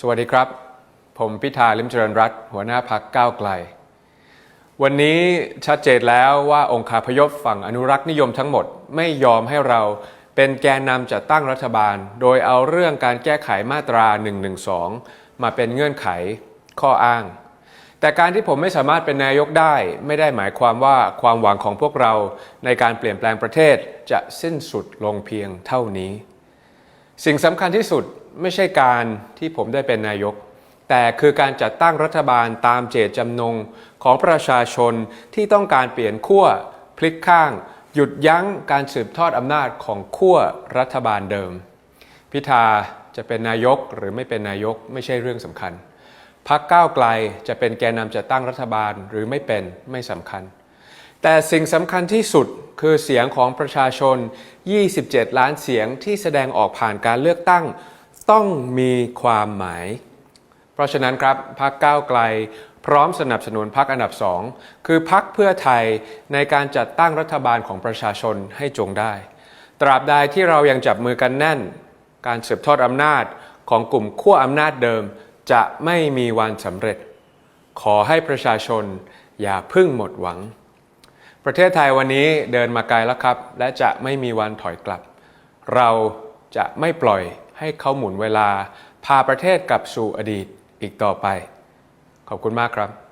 สวัสดีครับ ผมพิธาลิมเจริญรัตน์หัวหน้าพักก้าวไกล วันนี้ชัดเจนแล้วว่าองคาพยพฝั่งอนุรักษ์นิยมทั้งหมดไม่ยอมให้เราเป็นแกนนำจัดตั้งรัฐบาล โดยเอาเรื่องการแก้ไขมาตรา 112 มาเป็นเงื่อนไขข้ออ้าง แต่การที่ผมไม่สามารถเป็นนายกได้ ไม่ได้หมายความว่าความหวังของพวกเราในการเปลี่ยนแปลงประเทศจะสิ้นสุดลงเพียงเท่านี้ สิ่งสำคัญที่สุดไม่ใช่การที่ผมได้เป็นนายก แต่คือการจัดตั้งรัฐบาลตามเจตจำนงของประชาชนที่ต้องการเปลี่ยนขั้วพลิกข้าง หยุดยั้งการสืบทอดอำนาจของขั้วรัฐบาลเดิม พิธาจะเป็นนายกหรือไม่เป็นนายกไม่ใช่เรื่องสำคัญพักก้าวไกลจะเป็นแกนนำจัดตั้งรัฐบาลหรือไม่เป็นไม่สำคัญ แต่สิ่งสำคัญที่สุดคือเสียงของประชาชน 27 ล้านเสียงที่แสดงออกผ่านการเลือกตั้ง ต้องมีความหมาย เพราะฉะนั้นครับพักก้าวไกลพร้อมสนับสนุนพักอันดับสองคือพักเพื่อไทยในการจัดตั้งรัฐบาลของประชาชนให้จงได้ ตราบใดที่เรายังจับมือกันแน่น การสืบทอดอำนาจของกลุ่มขั้วอำนาจเดิม จะไม่มีวันสำเร็จ ขอให้ประชาชนอย่าพึ่งหมดหวัง ประเทศไทยวันนี้เดินมาไกลแล้วครับ และจะไม่มีวันถอยกลับ เราจะไม่ปล่อยให้เขาหมุนเวลา พาประเทศกลับสู่อดีตอีกต่อไป ขอบคุณมากครับ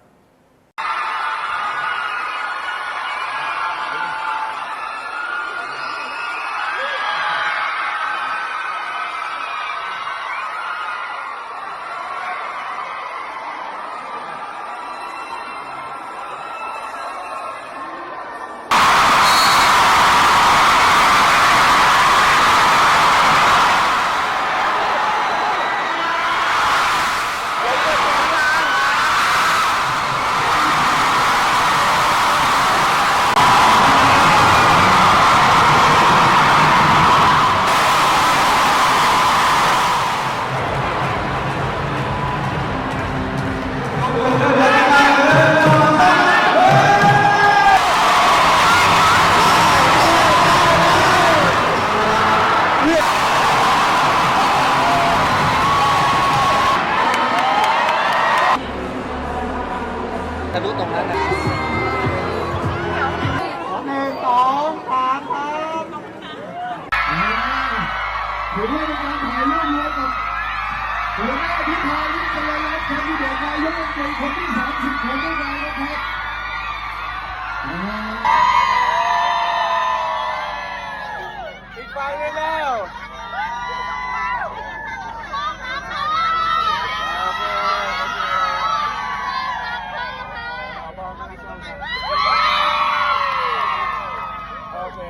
เพื่อเป็นการถ่ายรูปรวมกับหัวหน้าพิธาลิมเจริญรัตน์แคนดิเดตนายกรัฐมนตรีคนที่ 30 ของพวกเรานะครับไปได้แล้ว